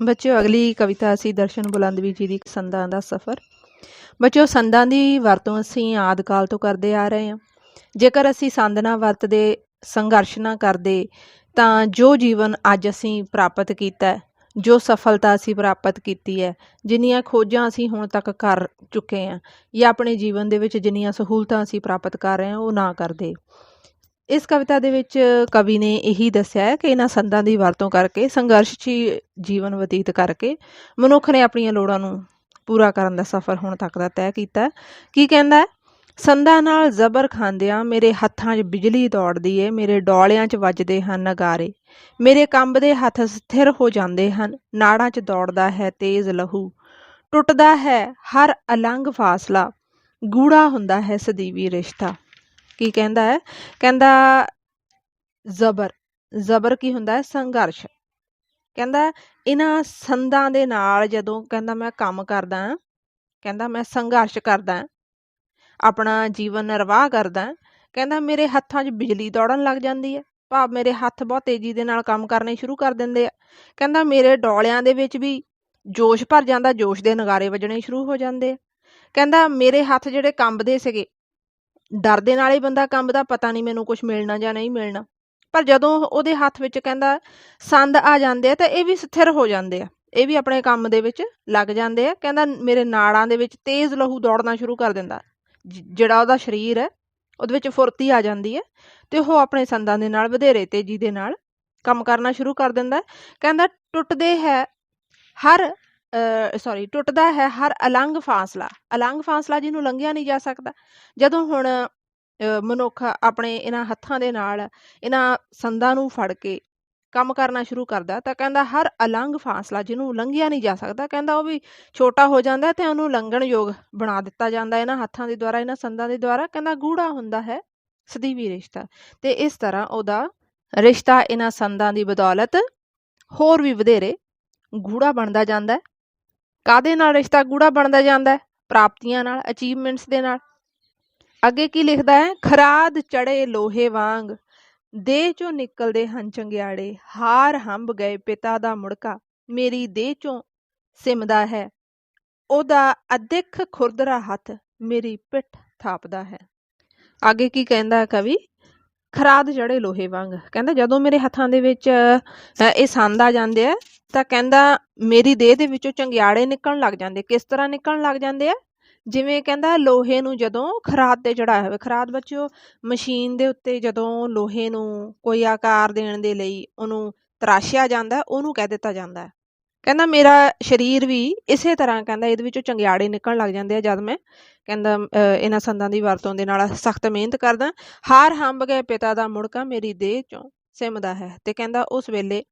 ਬੱਚਿਓ, ਅਗਲੀ ਕਵਿਤਾ ਅਸੀਂ ਦਰਸ਼ਨ ਬੁਲੰਦਵੀ ਜੀ ਦੀ ਸੰਦਾਂ ਦਾ ਸਫ਼ਰ। ਬੱਚਿਓ, ਸੰਦਾਂ ਦੀ ਵਰਤੋਂ ਅਸੀਂ ਆਦਿ ਕਾਲ ਤੋਂ ਕਰਦੇ ਆ ਰਹੇ ਹਾਂ। ਜੇਕਰ ਅਸੀਂ ਸੰਦ ਨਾ ਵਰਤਦੇ, ਸੰਘਰਸ਼ ਨਾ ਕਰਦੇ, ਤਾਂ ਜੋ ਜੀਵਨ ਅੱਜ ਅਸੀਂ ਪ੍ਰਾਪਤ ਕੀਤਾ ਜੋ ਸਫਲਤਾ ਅਸੀਂ ਪ੍ਰਾਪਤ ਕੀਤੀ ਹੈ, ਜਿੰਨੀਆਂ ਖੋਜਾਂ ਅਸੀਂ ਹੁਣ ਤੱਕ ਕਰ ਚੁੱਕੇ ਹਾਂ, ਜਾਂ ਆਪਣੇ ਜੀਵਨ ਦੇ ਵਿੱਚ ਜਿੰਨੀਆਂ ਸਹੂਲਤਾਂ ਅਸੀਂ ਪ੍ਰਾਪਤ ਕਰ ਰਹੇ ਹਾਂ, ਉਹ ਨਾ ਕਰਦੇ। ਇਸ ਕਵਿਤਾ ਦੇ ਵਿੱਚ ਕਵੀ ਨੇ ਇਹੀ ਦੱਸਿਆ ਕਿ ਇਹਨਾਂ ਸੰਦਾਂ ਦੀ ਵਰਤੋਂ ਕਰਕੇ, ਸੰਘਰਸ਼ੀ ਜੀਵਨ ਬਤੀਤ ਕਰਕੇ ਮਨੁੱਖ ਨੇ ਆਪਣੀਆਂ ਲੋੜਾਂ ਨੂੰ ਪੂਰਾ ਕਰਨ ਦਾ ਸਫ਼ਰ ਹੁਣ ਤੱਕ ਦਾ ਤੈਅ ਕੀਤਾ ਕੀ ਕਹਿੰਦਾ ਸੰਦਾਂ ਨਾਲ ਜ਼ਬਰ ਖਾਂਦਿਆਂ ਮੇਰੇ ਹੱਥਾਂ 'ਚ ਬਿਜਲੀ ਦੌੜਦੀ ਏ, ਮੇਰੇ ਡੋਲਿਆਂ 'ਚ ਵੱਜਦੇ ਹਨ ਨਗਾਰੇ, ਮੇਰੇ ਕੰਬਦੇ ਹੱਥ ਸਥਿਰ ਹੋ ਜਾਂਦੇ ਹਨ, ਨਾੜਾਂ 'ਚ ਦੌੜਦਾ ਹੈ ਤੇਜ਼ ਲਹੂ, ਟੁੱਟਦਾ ਹੈ ਹਰ ਅਲੰਗ ਫਾਸਲਾ ਗੂੜਾ ਹੁੰਦਾ ਹੈ ਸਦੀਵੀ ਰਿਸ਼ਤਾ ਕੀ ਕਹਿੰਦਾ ਹੈ? ਕਹਿੰਦਾ ਜ਼ਬਰ ਜ਼ਬਰ ਕੀ ਹੁੰਦਾ ਹੈ? ਸੰਘਰਸ਼। ਕਹਿੰਦਾ ਇਹਨਾਂ ਸੰਦਾਂ ਦੇ ਨਾਲ ਜਦੋਂ ਕਹਿੰਦਾ ਮੈਂ ਕੰਮ ਕਰਦਾ ਹਾਂ, ਕਹਿੰਦਾ ਮੈਂ ਸੰਘਰਸ਼ ਕਰਦਾ ਆਪਣਾ ਜੀਵਨ ਨਿਰਵਾਹ ਕਰਦਾ ਕਹਿੰਦਾ ਮੇਰੇ ਹੱਥਾਂ 'ਚ ਬਿਜਲੀ ਦੌੜਨ ਲੱਗ ਜਾਂਦੀ ਹੈ ਭਾਵ ਮੇਰੇ ਹੱਥ ਬਹੁਤ ਤੇਜ਼ੀ ਦੇ ਨਾਲ ਕੰਮ ਕਰਨੇ ਸ਼ੁਰੂ ਕਰ ਦਿੰਦੇ ਆ। ਕਹਿੰਦਾ ਮੇਰੇ ਡੋਲਿਆਂ ਦੇ ਵਿੱਚ ਵੀ ਜੋਸ਼ ਭਰ ਜਾਂਦਾ ਜੋਸ਼ ਦੇ ਨਗਾਰੇ ਵੱਜਣੇ ਸ਼ੁਰੂ ਹੋ ਜਾਂਦੇ ਆ। ਕਹਿੰਦਾ ਮੇਰੇ ਹੱਥ ਜਿਹੜੇ ਕੰਬਦੇ ਸੀਗੇ ਡਰ ਦੇ ਨਾਲ ਹੀ ਬੰਦਾ ਕੰਬਦਾ ਪਤਾ ਨਹੀਂ ਮੈਨੂੰ ਕੁਝ ਮਿਲਣਾ ਜਾਂ ਨਹੀਂ ਮਿਲਣਾ। ਪਰ ਜਦੋਂ ਉਹਦੇ ਹੱਥ ਵਿੱਚ ਕਹਿੰਦਾ ਸੰਦ ਆ ਜਾਂਦੇ ਆ ਤਾਂ ਇਹ ਵੀ ਸਥਿਰ ਹੋ ਜਾਂਦੇ ਆ। ਇਹ ਵੀ ਆਪਣੇ ਕੰਮ ਦੇ ਵਿੱਚ ਲੱਗ ਜਾਂਦੇ ਆ। ਕਹਿੰਦਾ ਮੇਰੇ ਨਾੜਾਂ ਦੇ ਵਿੱਚ ਤੇਜ਼ ਲਹੂ ਦੌੜਨਾ ਸ਼ੁਰੂ ਕਰ ਦਿੰਦਾ। ਜਿਹੜਾ ਉਹਦਾ ਸਰੀਰ ਹੈ, ਉਹਦੇ ਵਿੱਚ ਫੁਰਤੀ ਆ ਜਾਂਦੀ ਹੈ ਤੇ ਉਹ ਆਪਣੇ ਸੰਦਾਂ ਦੇ ਨਾਲ, ਵਧੇਰੇ ਤੇਜ਼ੀ ਦੇ ਨਾਲ ਕੰਮ ਕਰਨਾ ਸ਼ੁਰੂ ਕਰ ਦਿੰਦਾ। ਕਹਿੰਦਾ ਟੁੱਟਦੇ ਹੈ, ਹਰ ਸੌਰੀ ਟੁੱਟਦਾ ਹੈ ਹਰ ਅਲੰਗ ਫਾਸਲਾ। ਅਲੰਗ ਫਾਸਲਾ ਜਿਹਨੂੰ ਲੰਘਿਆ ਨਹੀਂ ਜਾ ਸਕਦਾ। ਜਦੋਂ ਹੁਣ ਮਨੁੱਖ ਆਪਣੇ ਇਹਨਾਂ ਹੱਥਾਂ ਦੇ ਨਾਲ ਇਹਨਾਂ ਸੰਦਾਂ ਨੂੰ ਫੜ ਕੇ ਕੰਮ ਕਰਨਾ ਸ਼ੁਰੂ ਕਰਦਾ ਤਾਂ ਕਹਿੰਦਾ ਹਰ ਅਲੰਗ ਫਾਸਲਾ ਜਿਹਨੂੰ ਲੰਘਿਆ ਨਹੀਂ ਜਾ ਸਕਦਾ, ਕਹਿੰਦਾ ਉਹ ਵੀ ਛੋਟਾ ਹੋ ਜਾਂਦਾ ਤੇ ਉਹਨੂੰ ਲੰਘਣ ਯੋਗ ਬਣਾ ਦਿੱਤਾ ਜਾਂਦਾ ਇਹਨਾਂ ਹੱਥਾਂ ਦੇ ਦੁਆਰਾ, ਇਹਨਾਂ ਸੰਦਾਂ ਦੇ ਦੁਆਰਾ, ਕਹਿੰਦਾ ਗੂੜਾ ਹੁੰਦਾ ਹੈ ਸਦੀਵੀ ਰਿਸ਼ਤਾ। ਤੇ ਇਸ ਤਰ੍ਹਾਂ ਉਹਦਾ ਰਿਸ਼ਤਾ ਇਹਨਾਂ ਸੰਦਾਂ ਦੀ ਬਦੌਲਤ ਹੋਰ ਵੀ ਵਧੇਰੇ ਗੂੜਾ ਬਣਦਾ ਜਾਂਦਾ ਕਾਦੇ ਨਾਲ ਰਿਸ਼ਤਾ ਗੂੜਾ ਬਣਦਾ ਜਾਂਦਾ ਹੈ? ਪ੍ਰਾਪਤੀਆਂ ਨਾਲ ਅਚੀਵਮੈਂਟਸ ਦੇ ਨਾਲ। ਅੱਗੇ ਕੀ ਲਿਖਦਾ ਹੈ? ਖਰਾਦ ਚੜੇ ਲੋਹੇ ਵਾਂਗ, ਦੇਹ ਚੋਂ ਨਿਕਲਦੇ ਹਨ ਚੰਗਿਆੜੇ, ਹਾਰ ਹੰਬ ਗਏ ਪਿਤਾ ਦਾ ਮੁੜਕਾ, ਮੇਰੀ ਦੇਹ ਚੋਂ ਸਿਮਦਾ ਹੈ। ਉਹਦਾ ਅਦਿੱਖ ਖੁਰਦਰਾ ਹੱਥ, ਮੇਰੀ ਪਿੱਠ ਥਾਪਦਾ ਹੈ। ਅੱਗੇ ਕੀ ਕਹਿੰਦਾ ਕਵੀ? ਖਰਾਦ ਜੜੇ ਲੋਹੇ ਵਾਂਗ। ਕਹਿੰਦਾ ਜਦੋਂ ਮੇਰੇ ਹੱਥਾਂ ਦੇ ਵਿੱਚ ਇਹ ਸੰਦ ਆ ਜਾਂਦੇ ਆ ਤਾਂ ਕਹਿੰਦਾ ਮੇਰੀ ਦੇਹ ਦੇ ਵਿੱਚੋਂ ਚੰਗਿਆੜੇ ਨਿਕਲਣ ਲੱਗ ਜਾਂਦੇ। ਕਿਸ ਤਰ੍ਹਾਂ ਨਿਕਲਣ ਲੱਗ ਜਾਂਦੇ ਆ? ਜਿਵੇਂ ਕਹਿੰਦਾ ਲੋਹੇ ਨੂੰ ਜਦੋਂ ਖਰਾਦ ਤੇ ਚੜਾਇਆ ਹੋਵੇ। ਖਰਾਦ ਬੱਚਿਓ ਮਸ਼ੀਨ ਦੇ ਉੱਤੇ ਜਦੋਂ ਲੋਹੇ ਨੂੰ ਕੋਈ ਆਕਾਰ ਦੇਣ ਦੇ ਲਈ ਉਹਨੂੰ ਤਰਾਸ਼ਿਆ ਜਾਂਦਾ ਉਹਨੂੰ ਕਹਿ ਦਿੱਤਾ ਜਾਂਦਾ ਕਹਿੰਦਾ ਮੇਰਾ ਸਰੀਰ ਵੀ ਇਸੇ ਤਰ੍ਹਾਂ ਕਹਿੰਦਾ ਇਹਦੇ ਵਿੱਚੋਂ ਚੰਗਿਆੜੇ ਨਿਕਲਣ ਲੱਗ ਜਾਂਦੇ ਆ ਜਦ ਮੈਂ ਕਹਿੰਦਾ ਅ, ਇਹਨਾਂ ਸੰਦਾਂ ਦੀ ਵਰਤੋਂ ਦੇ ਨਾਲ ਸਖਤ ਮਿਹਨਤ ਕਰਦਾ। ਹਾਰ ਹੰਬ ਗਏ ਪਿਤਾ ਦਾ ਮੁੜਕਾ ਮੇਰੀ ਦੇਹ ਚੋਂ ਸਿਮਦਾ ਹੈ ਤੇ ਕਹਿੰਦਾ ਉਸ ਵੇਲੇ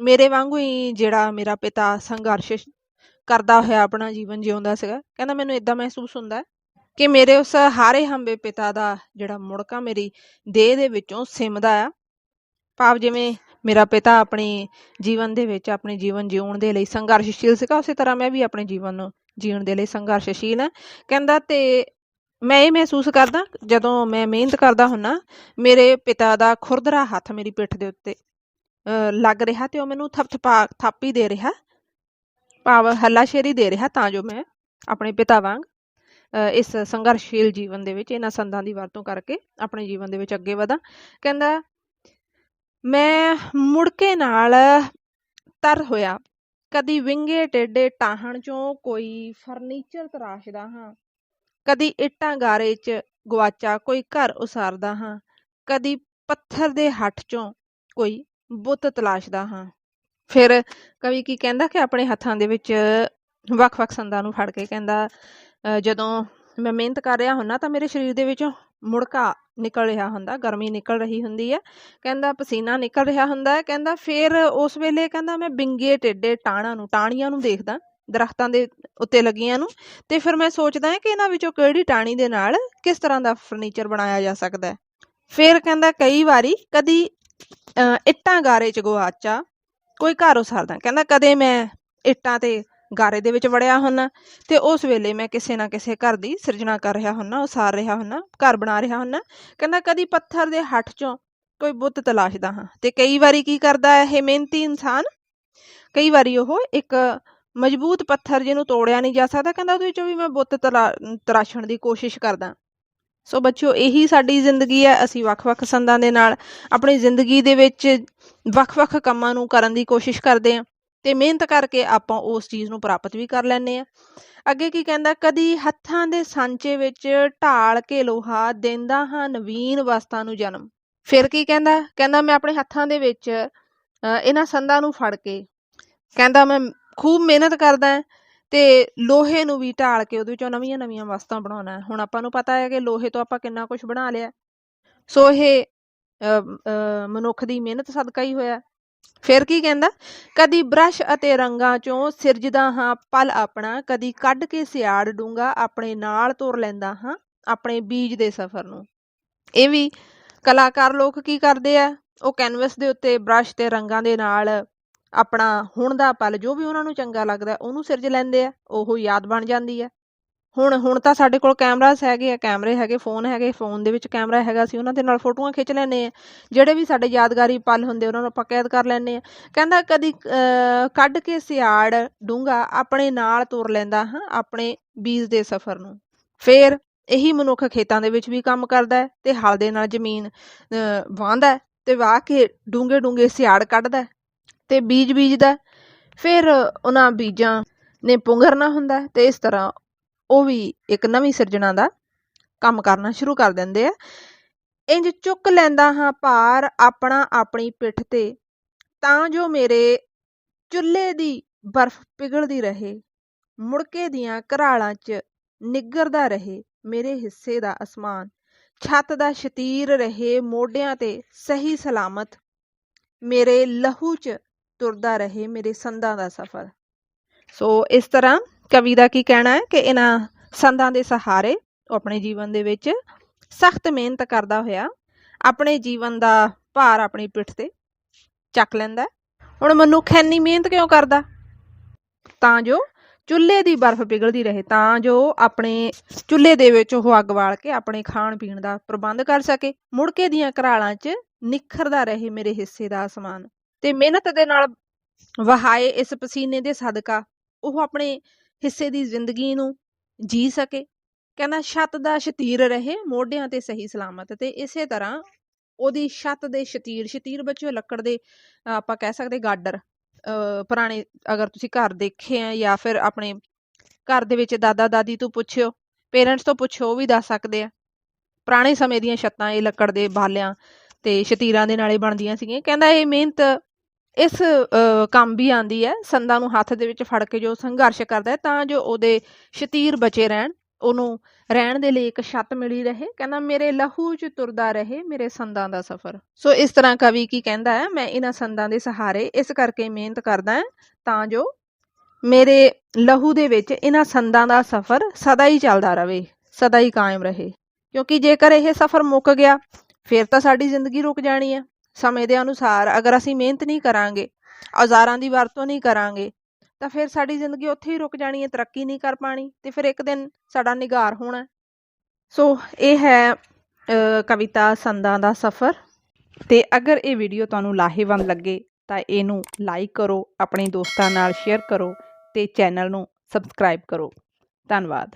ਮੇਰੇ ਵਾਂਗੂ ਹੀ ਜਿਹੜਾ ਮੇਰਾ ਪਿਤਾ ਸੰਘਰਸ਼ ਕਰਦਾ ਹੋਇਆ ਆਪਣਾ ਜੀਵਨ ਜਿਉਂਦਾ ਸੀਗਾ, ਕਹਿੰਦਾ ਮੈਨੂੰ ਇਦਾਂ ਮਹਿਸੂਸ ਹੁੰਦਾ ਕਿ ਮੇਰੇ ਉਸ ਹਾਰੇ ਹੰਬੇ ਪਿਤਾ ਦਾ ਜਿਹੜਾ ਮੁੜਕਾ ਮੇਰੀ ਦੇਹ ਦੇ ਵਿੱਚੋਂ ਸਿਮਦਾ ਆ। ਭਾਵ ਜਿਵੇਂ ਮੇਰਾ ਪਿਤਾ ਆਪਣੇ ਜੀਵਨ ਦੇ ਵਿੱਚ, ਆਪਣੇ ਜੀਵਨ ਜਿਉਣ ਦੇ ਲਈ ਸੰਘਰਸ਼ਸ਼ੀਲ ਸੀਗਾ, ਉਸੇ ਤਰ੍ਹਾਂ ਮੈਂ ਵੀ ਆਪਣੇ ਜੀਵਨ ਨੂੰ ਜੀਣ ਦੇ ਲਈ ਸੰਘਰਸ਼ਸ਼ੀਲ ਹਾਂ ਕਹਿੰਦਾ ਤੇ ਮੈਂ ਇਹ ਮਹਿਸੂਸ ਕਰਦਾ, ਜਦੋਂ ਮੈਂ ਮਿਹਨਤ ਕਰਦਾ ਹੁੰਨਾ, ਮੇਰੇ ਪਿਤਾ ਦਾ ਖੁਰਦਰਾ ਹੱਥ ਮੇਰੀ ਪਿੱਠ ਦੇ ਉੱਤੇ ਲੱਗ ਰਿਹਾ ਤੇ ਉਹ ਮੈਨੂੰ ਥਪਥਪਾ ਥਾਪੀ ਦੇ ਰਿਹਾ। ਭਾਵ ਹੱਲਾਸ਼ੇਰੀ ਦੇ ਰਿਹਾ ਤਾਂ ਜੋ ਮੈਂ ਆਪਣੇ ਪਿਤਾ ਵਾਂਗ ਇਸ ਸੰਘਰਸ਼ਸ਼ੀਲ ਜੀਵਨ ਦੇ ਵਿੱਚ, ਇਹਨਾਂ ਸੰਦਾਂ ਦੀ ਵਰਤੋਂ ਕਰਕੇ ਆਪਣੇ ਜੀਵਨ ਦੇ ਵਿੱਚ ਅੱਗੇ ਵਧਾਂ। ਕਹਿੰਦਾ, ਮੈਂ ਮੁੜਕੇ ਨਾਲ ਤਰ ਹੋਇਆ। ਕਦੀ ਵਿੰਗੇ ਟੇਡੇ ਟਾਹਣ ਚੋਂ ਕੋਈ ਫਰਨੀਚਰ ਤਰਾਸ਼ਦਾ ਹਾਂ। ਕਦੀ ਇੱਟਾਂ ਗਾਰੇ 'ਚ ਗਵਾਚਾ ਕੋਈ ਘਰ ਉਸਾਰਦਾ ਹਾਂ। ਕਦੀ ਪੱਥਰ ਦੇ ਹੱਠ ਚੋਂ ਕੋਈ ਬੁੱਤ ਤਲਾਸ਼ਦਾ ਹਾਂ। ਫਿਰ ਕਵੀ ਕੀ ਕਹਿੰਦਾ ਕਿ ਆਪਣੇ ਹੱਥਾਂ ਦੇ ਵਿੱਚ ਵੱਖ-ਵੱਖ ਸੰਦਾਂ ਨੂੰ ਫੜ ਕੇ ਕਹਿੰਦਾ ਜਦੋਂ ਮੈਂ ਮਿਹਨਤ ਕਰ ਰਿਹਾ ਹੁੰਨਾ ਤਾਂ ਮੇਰੇ ਸਰੀਰ ਦੇ ਵਿੱਚੋਂ ਮੁੜਕਾ ਨਿਕਲ ਰਿਹਾ ਹੁੰਦਾ, ਗਰਮੀ ਨਿਕਲ ਰਹੀ ਹੁੰਦੀ ਹੈ। ਕਹਿੰਦਾ, ਪਸੀਨਾ ਨਿਕਲ ਰਿਹਾ ਹੁੰਦਾ ਹੈ। ਕਹਿੰਦਾ, ਫਿਰ ਉਸ ਵੇਲੇ ਕਹਿੰਦਾ ਮੈਂ ਬਿੰਗੇ ਟੇਡੇ ਟਾਹਣਾਂ ਨੂੰ, ਟਾਹਣੀਆਂ ਨੂੰ ਦੇਖਦਾ, ਦਰਖਤਾਂ ਦੇ ਉੱਤੇ ਲੱਗੀਆਂ ਨੂੰ। ਤੇ ਫਿਰ ਮੈਂ ਸੋਚਦਾ ਹਾਂ ਕਿ ਇਹਨਾਂ ਵਿੱਚੋਂ ਕਿਹੜੀ ਟਾਹਣੀ ਦੇ ਨਾਲ ਕਿਸ ਤਰ੍ਹਾਂ ਦਾ ਫਰਨੀਚਰ ਬਣਾਇਆ ਜਾ ਸਕਦਾ ਹੈ। ਫਿਰ ਕਹਿੰਦਾ, ਕਈ ਵਾਰੀ ਕਦੀ ਇੱਟਾਂ ਗਾਰੇ ਚ ਗਵਾਚਾ ਕੋਈ ਘਰ ਉਸਾਰਦਾ। ਕਹਿੰਦਾ ਕਦੇ ਮੈਂ ਇੱਟਾਂ ਤੇ ਗਾਰੇ ਦੇ ਵਿੱਚ ਵੜਿਆ ਹੁੰਦਾ ਤੇ ਉਸ ਵੇਲੇ ਮੈਂ ਕਿਸੇ ਨਾ ਕਿਸੇ ਘਰ ਦੀ ਸਿਰਜਣਾ ਕਰ ਰਿਹਾ ਹੁੰਦਾ ਉਸਾਰ ਰਿਹਾ ਹੁੰਦਾ ਘਰ ਬਣਾ ਰਿਹਾ ਹੁੰਦਾ ਕਹਿੰਦਾ ਕਦੀ ਪੱਥਰ ਦੇ ਹੱਠ ਚੋਂ ਕੋਈ ਬੁੱਤ ਤਲਾਸ਼ਦਾ ਹਾਂ, ਤੇ ਕਈ ਵਾਰੀ ਕੀ ਕਰਦਾ ਇਹ ਮਿਹਨਤੀ ਇਨਸਾਨ? ਕਈ ਵਾਰੀ ਉਹ ਇੱਕ ਮਜ਼ਬੂਤ ਪੱਥਰ ਜਿਹਨੂੰ ਤੋੜਿਆ ਨਹੀਂ ਜਾ ਸਕਦਾ, ਕਹਿੰਦਾ ਉਹਦੇ ਵਿੱਚੋਂ ਵੀ ਮੈਂ ਬੁੱਤ ਤਰਾ ਤਰਾਸ਼ਣ ਦੀ ਕੋਸ਼ਿਸ਼ ਕਰਦਾ। ਸੋ ਬੱਚਿਓ ਇਹੀ ਸਾਡੀ ਜ਼ਿੰਦਗੀ ਹੈ ਅਸੀਂ ਵੱਖ-ਵੱਖ ਸੰਦਾਂ ਦੇ ਨਾਲ ਆਪਣੀ ਜ਼ਿੰਦਗੀ ਦੇ ਵਿੱਚ ਵੱਖ-ਵੱਖ ਕੰਮਾਂ ਨੂੰ ਕਰਨ ਦੀ ਕੋਸ਼ਿਸ਼ ਕਰਦੇ ਹਾਂ ਤੇ ਮਿਹਨਤ ਕਰਕੇ ਆਪਾਂ ਉਸ ਚੀਜ਼ ਨੂੰ ਪ੍ਰਾਪਤ ਵੀ ਕਰ ਲੈਂਦੇ ਆ ਅੱਗੇ ਕੀ ਕਹਿੰਦਾ ਕਦੀ ਹੱਥਾਂ ਦੇ ਸਾਂਚੇ ਵਿੱਚ ਢਾਲ ਕੇ ਲੋਹਾ ਦਿੰਦਾ ਹਾਂ ਨਵੀਨ ਵਸਤਾਂ ਨੂੰ ਜਨਮ। ਫਿਰ ਕੀ ਕਹਿੰਦਾ ਕਹਿੰਦਾ ਮੈਂ ਆਪਣੇ ਹੱਥਾਂ ਦੇ ਵਿੱਚ ਅ, ਇਹਨਾਂ ਸੰਦਾਂ ਨੂੰ ਫੜ ਕੇ ਕਹਿੰਦਾ ਮੈਂ ਖੂਬ ਮਿਹਨਤ ਕਰਦਾ ਤੇ ਲੋਹੇ ਨੂੰ ਵੀ ਢਾਲ ਕੇ ਉਹਦੇ ਵਿੱਚੋਂ ਨਵੀਆਂ ਨਵੀਆਂ ਵਸਤਾਂ ਬਣਾਉਣਾ ਹੁਣ ਆਪਾਂ ਨੂੰ ਪਤਾ ਹੈ ਕਿ ਲੋਹੇ ਤੋਂ ਆਪਾਂ ਕਿੰਨਾ ਕੁਝ ਬਣਾ ਲਿਆ ਸੋ ਇਹ ਮਨੁੱਖ ਦੀ ਮਿਹਨਤ ਸਦਕਾ ਹੀ ਹੋਇਆ ਫਿਰ ਕੀ ਕਹਿੰਦਾ? ਕਦੀ ਬ੍ਰਸ਼ ਅਤੇ ਰੰਗਾਂ ਚੋਂ ਸਿਰਜਦਾ ਹਾਂ ਪਲ ਆਪਣਾ, ਕਦੀ ਕੱਢ ਕੇ ਸਿਆੜ ਡੂੰਗਾ ਆਪਣੇ ਨਾਲ ਤੁਰ ਲੈਂਦਾ ਹਾਂ ਆਪਣੇ ਬੀਜ ਦੇ ਸਫ਼ਰ ਨੂੰ। ਇਹ ਵੀ ਕਲਾਕਾਰ ਲੋਕ ਕੀ ਕਰਦੇ ਆ? ਉਹ ਕੈਨਵਸ ਦੇ ਉੱਤੇ ਬ੍ਰਸ਼ ਤੇ ਰੰਗਾਂ ਦੇ ਨਾਲ ਆਪਣਾ ਹੁਣ ਦਾ ਪਲ ਜੋ ਵੀ ਉਹਨਾਂ ਨੂੰ ਚੰਗਾ ਲੱਗਦਾ ਉਹਨੂੰ ਸਿਰਜ ਲੈਂਦੇ ਆ ਉਹ ਯਾਦ ਬਣ ਜਾਂਦੀ ਆ। ਹੁਣ ਹੁਣ ਤਾਂ ਸਾਡੇ ਕੋਲ ਕੈਮਰਾਸ ਹੈਗੇ ਆ ਕੈਮਰੇ ਹੈਗੇ ਫੋਨ ਹੈਗੇ ਫੋਨ ਦੇ ਵਿੱਚ ਕੈਮਰਾ ਹੈਗਾ ਅਸੀਂ ਉਹਨਾਂ ਦੇ ਨਾਲ ਫੋਟੋਆਂ ਖਿੱਚ ਲੈਂਦੇ ਆ। ਜਿਹੜੇ ਵੀ ਸਾਡੇ ਯਾਦਗਾਰੀ ਪਲ ਹੁੰਦੇ ਉਹਨਾਂ ਨੂੰ ਆਪਾਂ ਕੈਦ ਕਰ ਲੈਂਦੇ ਆ। ਕਹਿੰਦਾ ਕਦੀ ਅਹ, ਕੱਢ ਕੇ ਸਿਆੜ ਡੂੰਗਾ ਆਪਣੇ ਨਾਲ ਤੁਰ ਲੈਂਦਾ ਹਾਂ ਆਪਣੇ ਬੀਜ ਦੇ ਸਫ਼ਰ ਨੂੰ। ਫੇਰ ਇਹੀ ਮਨੁੱਖ ਖੇਤਾਂ ਦੇ ਵਿੱਚ ਵੀ ਕੰਮ ਕਰਦਾ ਹੈ ਤੇ ਹਲ ਦੇ ਨਾਲ ਜ਼ਮੀਨ ਅਹ, ਵਾਹੁੰਦਾ ਤੇ ਵਾਹ ਕੇ ਡੂੰਘੇ ਡੂੰਘੇ ਸਿਆੜ ਕੱਢਦਾ ਹੈ ਤੇ ਬੀਜ ਬੀਜਦਾ ਫਿਰ ਉਹਨਾਂ ਬੀਜਾਂ ਨੇ ਪੁੰਗਰਨਾ ਹੁੰਦਾ ਹੈ ਤੇ ਇਸ ਤਰ੍ਹਾਂ ਉਹ ਵੀ ਇੱਕ ਨਵੀਂ ਸਿਰਜਣਾ ਦਾ ਕੰਮ ਕਰਨਾ ਸ਼ੁਰੂ ਕਰ ਦਿੰਦੇ ਆ। ਇੰਜ ਚੁੱਕ ਲੈਂਦਾ ਹਾਂ ਭਾਰ ਆਪਣਾ ਆਪਣੀ ਪਿੱਠ ਤੇ, ਤਾਂ ਜੋ ਮੇਰੇ ਚੁੱਲ੍ਹੇ ਦੀ ਬਰਫ਼ ਪਿਘਲਦੀ ਰਹੇ, ਮੁੜਕੇ ਦੀਆਂ ਘਰਾਲਾਂ 'ਚ ਨਿੱਗਰਦਾ ਰਹੇ, ਮੇਰੇ ਹਿੱਸੇ ਦਾ ਅਸਮਾਨ, ਛੱਤ ਦਾ ਸ਼ਤੀਰ ਰਹੇ, ਮੋਢਿਆਂ ਤੇ ਸਹੀ ਸਲਾਮਤ, ਮੇਰੇ ਲਹੂ 'ਚ ਤੁਰਦਾ ਰਹੇ ਮੇਰੇ ਸੰਦਾਂ ਦਾ ਸਫ਼ਰ। ਸੋ ਇਸ ਤਰ੍ਹਾਂ ਕਵੀ ਦਾ ਕੀ ਕਹਿਣਾ ਹੈ ਕਿ ਇਹਨਾਂ ਸੰਦਾਂ ਦੇ ਸਹਾਰੇ ਆਪਣੇ ਜੀਵਨ ਦੇ ਵਿੱਚ ਸਖਤ ਮਿਹਨਤ ਕਰਦਾ ਹੋਇਆ ਆਪਣੇ ਜੀਵਨ ਦਾ ਭਾਰ ਆਪਣੀ ਪਿੱਠ ਤੇ ਚੱਕ ਲੈਂਦਾ ਹੁਣ ਮਨੁੱਖ ਇੰਨੀ ਮਿਹਨਤ ਕਿਉਂ ਕਰਦਾ? ਤਾਂ ਜੋ ਚੁੱਲ੍ਹੇ ਦੀ ਬਰਫ਼ ਪਿਘਲਦੀ ਰਹੇ, ਤਾਂ ਜੋ ਆਪਣੇ ਚੁੱਲ੍ਹੇ ਦੇ ਵਿੱਚ ਉਹ ਅੱਗ ਬਾਲ ਕੇ ਆਪਣੇ ਖਾਣ ਪੀਣ ਦਾ ਪ੍ਰਬੰਧ ਕਰ ਸਕੇ ਮੁੜਕੇ ਦੀਆਂ ਘਰਾਲਾਂ 'ਚ ਨਿਖਰਦਾ ਰਹੇ ਮੇਰੇ ਹਿੱਸੇ ਦਾ ਅਸਮਾਨ ਤੇ ਮਿਹਨਤ ਦੇ ਨਾਲ ਵਹਾਏ ਇਸ ਪਸੀਨੇ ਦੇ ਸਦਕਾ ਉਹ ਆਪਣੇ ਹਿੱਸੇ ਦੀ ਜ਼ਿੰਦਗੀ ਨੂੰ ਜੀ ਸਕੇ। ਕਹਿੰਦਾ ਛੱਤ ਦਾ ਸ਼ਤੀਰ ਰਹੇ ਮੋਢਿਆਂ ਤੇ ਸਹੀ ਸਲਾਮਤ। ਤੇ ਇਸੇ ਤਰ੍ਹਾਂ ਉਹਦੀ ਛੱਤ ਦੇ ਸ਼ਤੀਰ ਸ਼ਤੀਰ ਬੱਚਿਓ ਲੱਕੜ ਦੇ ਆਪਾਂ ਕਹਿ ਸਕਦੇ ਗਾਡਰ ਅ, ਪੁਰਾਣੇ ਅਗਰ ਤੁਸੀਂ ਘਰ ਦੇਖੇ ਆ ਜਾਂ ਫਿਰ ਆਪਣੇ ਘਰ ਦੇ ਵਿੱਚ ਦਾਦਾ ਦਾਦੀ ਤੋਂ ਪੁੱਛਿਓ ਪੇਰੈਂਟਸ ਤੋਂ ਪੁੱਛਿਓ ਉਹ ਵੀ ਦੱਸ ਸਕਦੇ ਆ। ਪੁਰਾਣੇ ਸਮੇਂ ਦੀਆਂ ਛੱਤਾਂ ਇਹ ਲੱਕੜ ਦੇ ਬਾਲਿਆਂ ਤੇ ਸ਼ਤੀਰਾਂ ਦੇ ਨਾਲੇ ਬਣਦੀਆਂ ਸੀਗੀਆਂ। ਕਹਿੰਦਾ ਇਹ ਮਿਹਨਤ, ਇਸ ਕੰਮ ਵੀ ਆਂਦੀ ਹੈ। ਸੰਦਾਂ ਨੂੰ ਹੱਥ ਦੇ ਵਿੱਚ ਫੜ ਕੇ ਜੋ ਸੰਘਰਸ਼ ਕਰਦਾ ਹੈ, ਤਾਂ ਜੋ ਉਹਦੇ ਸ਼ਤੀਰ ਬਚੇ ਰਹਿਣ। ਉਹਨੂੰ ਰਹਿਣ ਦੇ ਲਈ ਇੱਕ ਛੱਤ ਮਿਲੀ ਰਹੇ। ਕਹਿੰਦਾ, ਮੇਰੇ ਲਹੂ 'ਚ ਤੁਰਦਾ ਰਹੇ, ਮੇਰੇ ਸੰਦਾਂ ਦਾ ਸਫ਼ਰ। ਸੋ ਇਸ ਤਰ੍ਹਾਂ ਕਵੀ ਕੀ ਕਹਿੰਦਾ ਹੈ, ਮੈਂ ਇਹਨਾਂ ਸੰਦਾਂ ਦੇ ਸਹਾਰੇ ਇਸ ਕਰਕੇ ਮਿਹਨਤ ਕਰਦਾ ਹਾਂ, ਤਾਂ ਜੋ ਮੇਰੇ ਲਹੂ ਦੇ ਵਿੱਚ ਇਹਨਾਂ ਸੰਦਾਂ ਦਾ ਸਫ਼ਰ ਸਦਾ ਹੀ ਚੱਲਦਾ ਰਹੇ, ਸਦਾ ਹੀ ਕਾਇਮ ਰਹੇ। ਕਿਉਂਕਿ ਜੇਕਰ ਇਹ ਸਫ਼ਰ ਮੁੱਕ ਗਿਆ ਫਿਰ ਤਾਂ ਸਾਡੀ ਜ਼ਿੰਦਗੀ ਰੁਕ ਜਾਣੀ ਹੈ ਸਮੇਂ ਦੇ ਅਨੁਸਾਰ ਅਗਰ ਅਸੀਂ ਮਿਹਨਤ ਨਹੀਂ ਕਰਾਂਗੇ, ਔਜ਼ਾਰਾਂ ਦੀ ਵਰਤੋਂ ਨਹੀਂ ਕਰਾਂਗੇ, ਤਾਂ ਫਿਰ ਸਾਡੀ ਜ਼ਿੰਦਗੀ ਉੱਥੇ ਹੀ ਰੁਕ ਜਾਣੀ ਹੈ ਤਰੱਕੀ ਨਹੀਂ ਕਰ ਪਾਣੀ, ਤੇ ਫਿਰ ਇੱਕ ਦਿਨ ਸਾਡਾ ਨਿਗਾਰ ਹੋਣਾ। ਸੋ ਇਹ ਹੈ ਕਵਿਤਾ ਸੰਦਾਂ ਦਾ ਸਫ਼ਰ। ਤੇ ਅਗਰ ਇਹ ਵੀਡੀਓ ਤੁਹਾਨੂੰ ਲਾਹੇਵੰਦ ਲੱਗੇ, ਤਾਂ ਇਹਨੂੰ ਲਾਈਕ ਕਰੋ, ਆਪਣੇ ਦੋਸਤਾਂ ਨਾਲ ਸ਼ੇਅਰ ਕਰੋ ਤੇ ਚੈਨਲ ਨੂੰ ਸਬਸਕ੍ਰਾਈਬ ਕਰੋ। ਧੰਨਵਾਦ।